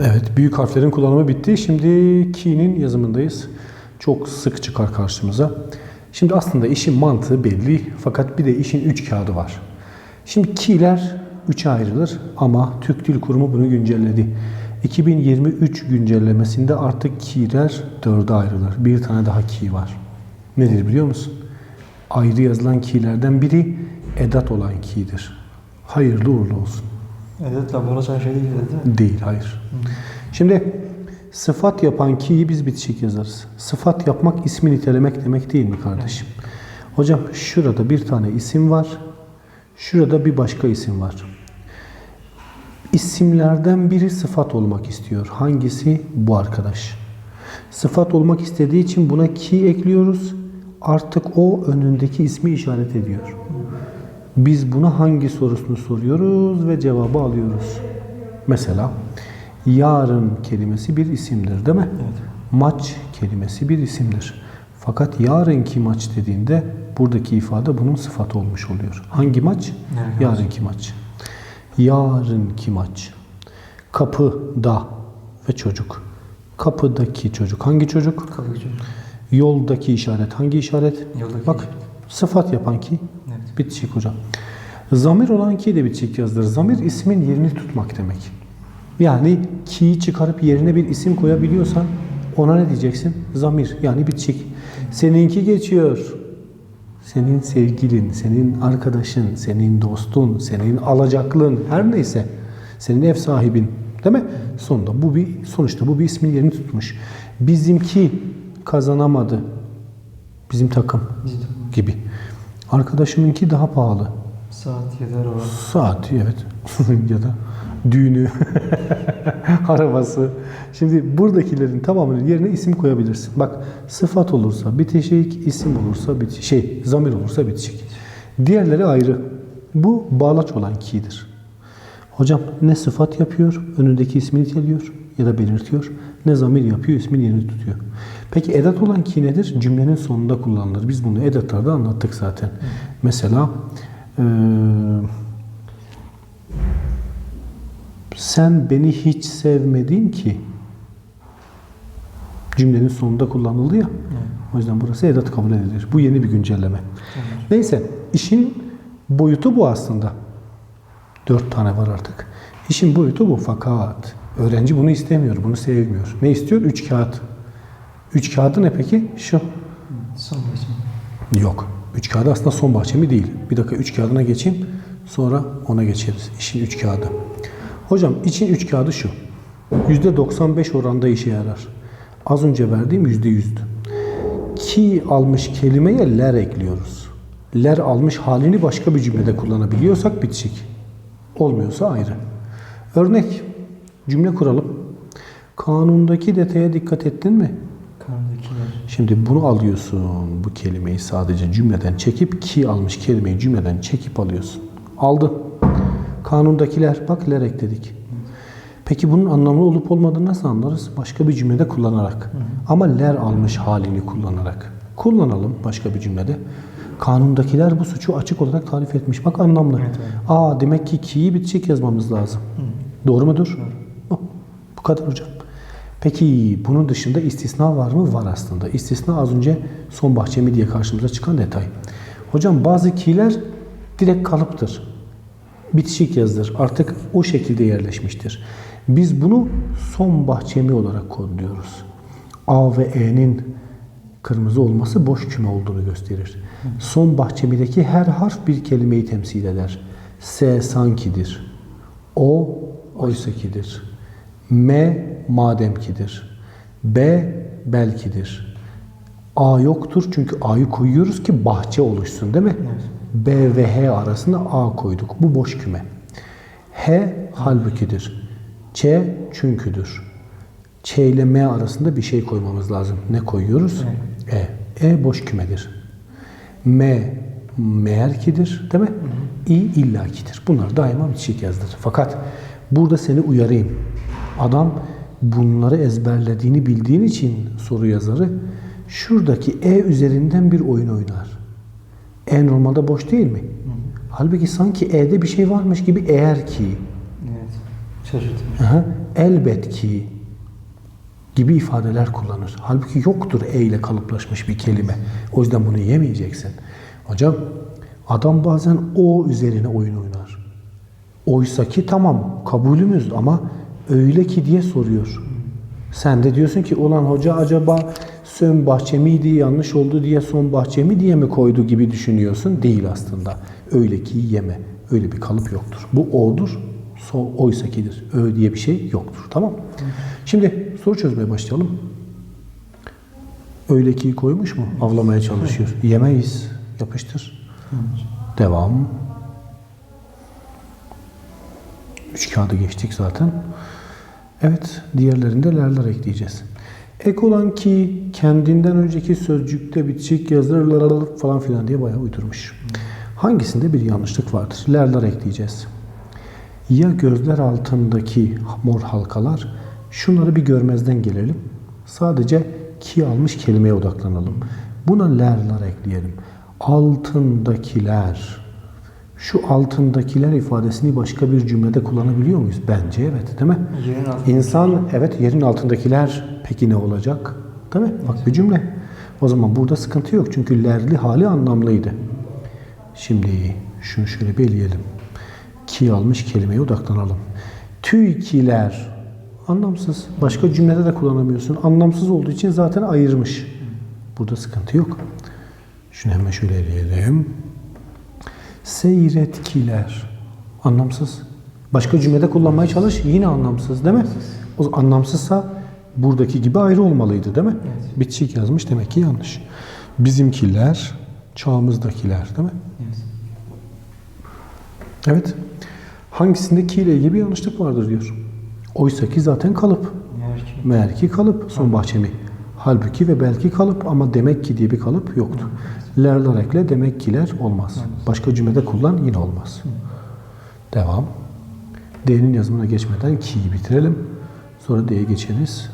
Evet, büyük harflerin kullanımı bitti. Şimdi ki'nin yazımındayız. Çok sık çıkar karşımıza. Şimdi aslında işin mantığı belli fakat bir de işin üç kağıdı var. Şimdi ki'ler üçe ayrılır ama Türk Dil Kurumu bunu güncelledi. 2023 güncellemesinde artık ki'ler dörde ayrılır. Bir tane daha ki var. Nedir biliyor musun? Ayrı yazılan ki'lerden biri edat olan ki'dir. Hayırlı uğurlu olsun. Edet'le bulaşan şey değil değil mi? Değil, hayır. Şimdi sıfat yapan ki'yi biz bitişik yazarız. Sıfat yapmak ismi nitelemek demek değil mi kardeşim? Hocam şurada bir tane isim var. Şurada bir başka isim var. İsimlerden biri sıfat olmak istiyor. Hangisi? Bu arkadaş. Sıfat olmak istediği için buna ki ekliyoruz. Artık o önündeki ismi işaret ediyor. Biz buna hangi sorusunu soruyoruz ve cevabı alıyoruz. Mesela yarın kelimesi bir isimdir değil mi? Maç kelimesi bir isimdir. Fakat yarınki maç dediğinde buradaki ifade bunun sıfatı olmuş oluyor. Hangi maç? Nerede Yarınki maç. Yarınki maç. Kapıda ve çocuk. Kapıdaki çocuk. Hangi çocuk? Kapı çocuk. Yoldaki işaret. Hangi işaret? Yoldaki Bak. Sıfat yapan ki Evet. bitişik hocam. Zamir olan ki de bitişik yazılır. Zamir ismin yerini tutmak demek. Yani ki'yi çıkarıp yerine bir isim koyabiliyorsan ona ne diyeceksin? Zamir yani bitişik. Seninki geçiyor. Senin sevgilin, senin arkadaşın, senin dostun, senin alacaklın her neyse. Senin ev sahibin. Değil mi? Sonunda bu bir sonuçta bu bir ismin yerini tutmuş. Bizimki kazanamadı. Bizim takım Bizim gibi. Arkadaşımınki daha pahalı. saat yeter o. Saat evet ya da düğünü, arabası. Şimdi buradakilerin tamamının yerine isim koyabilirsin. Bak sıfat olursa bitişik, isim olursa bitişik, şey zamir olursa bitişik. Diğerleri ayrı. Bu bağlaç olan ki'dir. Hocam ne sıfat yapıyor, önündeki ismi niteliyor ya da belirtiyor. Ne zamir yapıyor, ismin yerini tutuyor. Peki edat olan ki nedir? Cümlenin sonunda kullanılır. Biz bunu edatlarda anlattık zaten. Mesela eee sen beni hiç sevmedin ki cümlenin sonunda kullanıldı ya. O yüzden burası edat kabul edilir. Bu yeni bir güncelleme. Neyse işin boyutu bu aslında. Dört tane var artık. İşin boyutu bu fakat öğrenci bunu istemiyor, bunu sevmiyor. Ne istiyor? Üç kağıt. Üç kağıdı ne peki? Şu. Son geçim. Yok. Üç kağıdı aslında son bahçemi değil. Bir dakika üç kağıdına geçeyim. Sonra ona geçeriz. İşin üç kağıdı. Hocam için üç kağıdı şu. Yüzde 95 oranda işe yarar. Az önce verdiğim yüzde yüzdü. Ki almış kelimeye ler ekliyoruz. Ler almış halini başka bir cümlede kullanabiliyorsak bitişik. Olmuyorsa ayrı. Örnek. Cümle kuralım. Kanundaki detaya dikkat ettin mi? Kandakiler. Şimdi bunu alıyorsun, bu kelimeyi sadece cümleden çekip ki almış kelimeyi cümleden çekip alıyorsun. Aldı. Kanundakiler, bak ler ekledik. Peki bunun anlamlı olup olmadığını nasıl anlarız? Başka bir cümlede kullanarak. Ama ler almış halini kullanarak. Kullanalım başka bir cümlede. Kanundakiler bu suçu açık olarak tarif etmiş. Bak anlamlı. Evet, evet. Aa demek ki ki'yi bitecek yazmamız lazım. Doğru mudur? Bu. Bu kadar hocam. Peki bunun dışında istisna var mı? Var aslında. İstisna az önce son bahçemi diye karşımıza çıkan detay. Hocam bazı ki'ler direkt kalıptır. Bitişik yazılır. Artık o şekilde yerleşmiştir. Biz bunu son bahçemi olarak kodluyoruz. A ve E'nin kırmızı olması boş küme olduğunu gösterir. Son bahçemideki her harf bir kelimeyi temsil eder. S sankidir. O oysakidir. M mademkidir. B belkidir. A yoktur çünkü A'yı koyuyoruz ki bahçe oluşsun değil mi? B ve H arasında A koyduk. Bu boş küme. H halbukidir. Ç çünküdür. Ç ile M arasında bir şey koymamız lazım. Ne koyuyoruz? E. E boş kümedir. M meğer kidir değil mi? İ illakidir. Bunlar daima bitişik yazılır. Fakat burada seni uyarayım. Adam bunları ezberlediğini bildiğin için soru yazarı şuradaki E üzerinden bir oyun oynar. E normalde boş değil mi? Halbuki sanki E'de bir şey varmış gibi eğer ki. Evet. Şaşırtıcı. Aha. elbet ki gibi ifadeler kullanır. Halbuki yoktur e ile kalıplaşmış bir kelime. O yüzden bunu yemeyeceksin. Hocam adam bazen o üzerine oyun oynar. Oysa ki tamam kabulümüz ama öyle ki diye soruyor. Sen de diyorsun ki ulan hoca acaba sön bahçe miydi yanlış oldu diye son bahçe mi diye mi koydu gibi düşünüyorsun. Değil aslında. Öyle ki yeme. Öyle bir kalıp yoktur. Bu o'dur. So, oysa kidir. Ö diye bir şey yoktur. Tamam Şimdi soru çözmeye başlayalım. Öyle ki koymuş mu? Avlamaya çalışıyor. Yemeyiz. Yapıştır. Devam. Üç kağıdı geçtik zaten. Evet, diğerlerinde lerler ekleyeceğiz. Ek olan ki kendinden önceki sözcükte bitişik yazılır falan filan diye bayağı uydurmuş. Hangisinde bir yanlışlık vardır? Lerler ekleyeceğiz. Ya gözler altındaki mor halkalar, şunları bir görmezden gelelim. Sadece ki almış kelimeye odaklanalım. Buna lerler ekleyelim. Altındakiler, şu altındakiler ifadesini başka bir cümlede kullanabiliyor muyuz? Bence evet değil mi? Yerin. İnsan evet yerin altındakiler peki ne olacak? Değil mi? Bak bir cümle. O zaman burada sıkıntı yok. Çünkü lerli hali anlamlıydı. Şimdi şunu şöyle bir eleyelim. Ki almış kelimeye odaklanalım. Tüykiler anlamsız. Başka cümlede de kullanamıyorsun. Anlamsız olduğu için zaten ayırmış. Burada sıkıntı yok. Şunu hemen şöyle eleyelim. Seyretkiler. Anlamsız. Başka cümlede kullanmaya çalış. Yine anlamsız değil mi? O anlamsızsa buradaki gibi ayrı olmalıydı değil mi? Evet. Bitişik yazmış demek ki yanlış. Bizimkiler, çağımızdakiler değil mi? Evet. Evet. Hangisinde ki ile ilgili bir yanlışlık vardır diyor. Oysa ki zaten kalıp. Meğer ki kalıp son bahçemi. Halbuki ve belki kalıp ama demek ki diye bir kalıp yoktu. Lerler ekle demek kiler olmaz. Başka cümlede kullan yine olmaz. Devam. D'nin yazımına geçmeden ki'yi bitirelim. Sonra D'ye geçeriz.